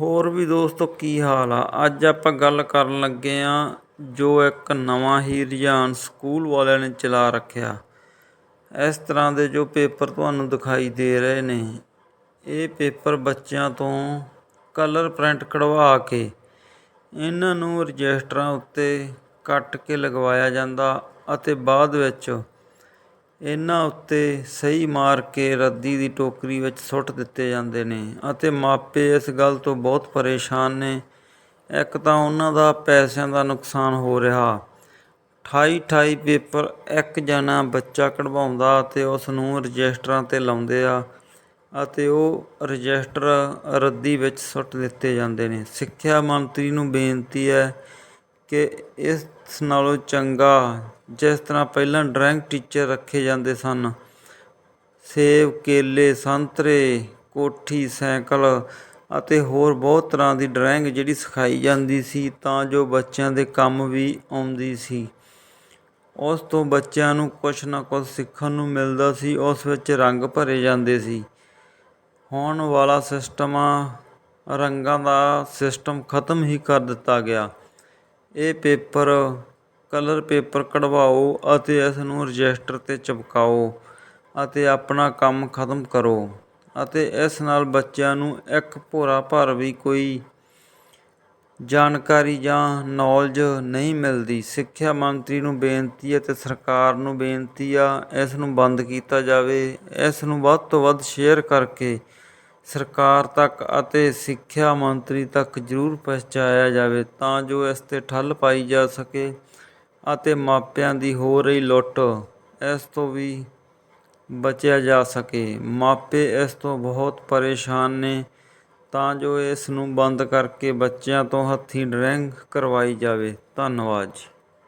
ਹੋਰ ਵੀ ਦੋਸਤੋ ਕੀ ਹਾਲ ਆ? ਅੱਜ ਆਪਾਂ ਗੱਲ ਕਰਨ ਲੱਗੇ ਆ ਜੋ ਇੱਕ ਨਵਾਂ ਹੀ ਰੁਝਾਨ ਸਕੂਲ ਵਾਲਿਆਂ ਨੇ ਚਲਾ ਰੱਖਿਆ। ਇਸ ਤਰ੍ਹਾਂ ਦੇ ਜੋ ਪੇਪਰ ਤੁਹਾਨੂੰ ਦਿਖਾਈ ਦੇ ਰਹੇ ਨੇ, ਇਹ ਪੇਪਰ ਬੱਚਿਆਂ ਤੋਂ ਕਲਰ ਪ੍ਰਿੰਟ ਕਢਵਾ ਕੇ ਇਹਨਾਂ ਨੂੰ ਰਜਿਸਟਰਾਂ ਉੱਤੇ ਕੱਟ ਕੇ ਲਗਵਾਇਆ ਜਾਂਦਾ ਅਤੇ ਬਾਅਦ ਵਿੱਚ ਇਹਨਾਂ ਉੱਤੇ ਸਹੀ ਮਾਰ ਕੇ ਰੱਦੀ ਦੀ ਟੋਕਰੀ ਵਿੱਚ ਸੁੱਟ ਦਿੱਤੇ ਜਾਂਦੇ ਨੇ ਅਤੇ ਮਾਪੇ ਇਸ ਗੱਲ ਤੋਂ ਬਹੁਤ ਪਰੇਸ਼ਾਨ ਨੇ। ਇੱਕ ਤਾਂ ਉਹਨਾਂ ਦਾ ਪੈਸਿਆਂ ਦਾ ਨੁਕਸਾਨ ਹੋ ਰਿਹਾ। 28 28 ਪੇਪਰ ਇੱਕ ਜਣਾ ਬੱਚਾ ਕਢਵਾਉਂਦਾ ਅਤੇ ਉਸ ਨੂੰ ਰਜਿਸਟਰਾਂ ਤੇ ਲਾਉਂਦੇ ਆ ਅਤੇ ਉਹ ਰਜਿਸਟਰ ਰੱਦੀ ਵਿੱਚ ਸੁੱਟ ਦਿੱਤੇ ਜਾਂਦੇ ਨੇ। ਸਿੱਖਿਆ ਮੰਤਰੀ ਨੂੰ ਬੇਨਤੀ ਹੈ ਕਿ ਇਸ ਨਾਲੋਂ ਚੰਗਾ ਜਿਸ ਤਰ੍ਹਾਂ ਪਹਿਲਾਂ ਡਰਾਇੰਗ ਟੀਚਰ ਰੱਖੇ ਜਾਂਦੇ ਸਨ। ਸੇਬ, ਕੇਲੇ, ਸੰਤਰੇ, ਕੋਠੀ, ਸਾਈਕਲ ਅਤੇ ਹੋਰ ਬਹੁਤ ਤਰ੍ਹਾਂ ਦੀ ਡਰਾਇੰਗ ਜਿਹੜੀ ਸਿਖਾਈ ਜਾਂਦੀ ਸੀ, ਤਾਂ ਜੋ ਬੱਚਿਆਂ ਦੇ ਕੰਮ ਵੀ ਆਉਂਦੀ ਸੀ। ਉਸ ਤੋਂ ਬੱਚਿਆਂ ਨੂੰ ਕੁਝ ਨਾ ਕੁਝ ਸਿੱਖਣ ਨੂੰ ਮਿਲਦਾ ਸੀ, ਉਸ ਵਿੱਚ ਰੰਗ ਭਰੇ ਜਾਂਦੇ ਸੀ। ਹੋਣ ਵਾਲਾ ਸਿਸਟਮ, ਰੰਗਾਂ ਦਾ ਸਿਸਟਮ ਖਤਮ ਹੀ ਕਰ ਦਿੱਤਾ ਗਿਆ। ਇਹ ਪੇਪਰ ਕਲਰ ਪੇਪਰ ਕਢਵਾਓ ਅਤੇ ਇਸ ਨੂੰ ਰਜਿਸਟਰ ਤੇ ਚਿਪਕਾਓ ਅਤੇ ਆਪਣਾ ਕੰਮ ਖਤਮ ਕਰੋ ਅਤੇ ਇਸ ਨਾਲ ਬੱਚਿਆਂ ਨੂੰ ਇੱਕ ਭੋਰਾ ਭਰ ਵੀ ਕੋਈ ਜਾਣਕਾਰੀ ਜਾਂ ਨੌਲੇਜ ਨਹੀਂ ਮਿਲਦੀ। ਸਿੱਖਿਆ ਮੰਤਰੀ ਨੂੰ ਬੇਨਤੀ ਹੈ ਤੇ ਸਰਕਾਰ ਨੂੰ ਬੇਨਤੀ ਆ ਇਸ ਨੂੰ ਬੰਦ ਕੀਤਾ ਜਾਵੇ। ਇਸ ਨੂੰ ਵੱਧ ਤੋਂ ਵੱਧ ਸ਼ੇਅਰ ਕਰਕੇ ਸਰਕਾਰ ਤੱਕ ਅਤੇ ਸਿੱਖਿਆ ਮੰਤਰੀ ਤੱਕ ਜ਼ਰੂਰ ਪਹੁੰਚਾਇਆ ਜਾਵੇ ਤਾਂ ਜੋ ਇਸ ਤੇ ਠੱਲ ਪਾਈ ਜਾ ਸਕੇ ਅਤੇ ਮਾਪਿਆਂ ਦੀ ਹੋ ਰਹੀ ਲੁੱਟ ਇਸ ਤੋਂ ਵੀ ਬਚਿਆ ਜਾ ਸਕੇ। ਮਾਪੇ ਇਸ ਤੋਂ ਬਹੁਤ ਪਰੇਸ਼ਾਨ ਨੇ ਤਾਂ ਜੋ ਇਸ ਨੂੰ ਬੰਦ ਕਰਕੇ ਬੱਚਿਆਂ ਤੋਂ ਹੱਥੀਂ ਡਰਾਇੰਗ ਕਰਵਾਈ ਜਾਵੇ। ਧੰਨਵਾਦ ਜੀ।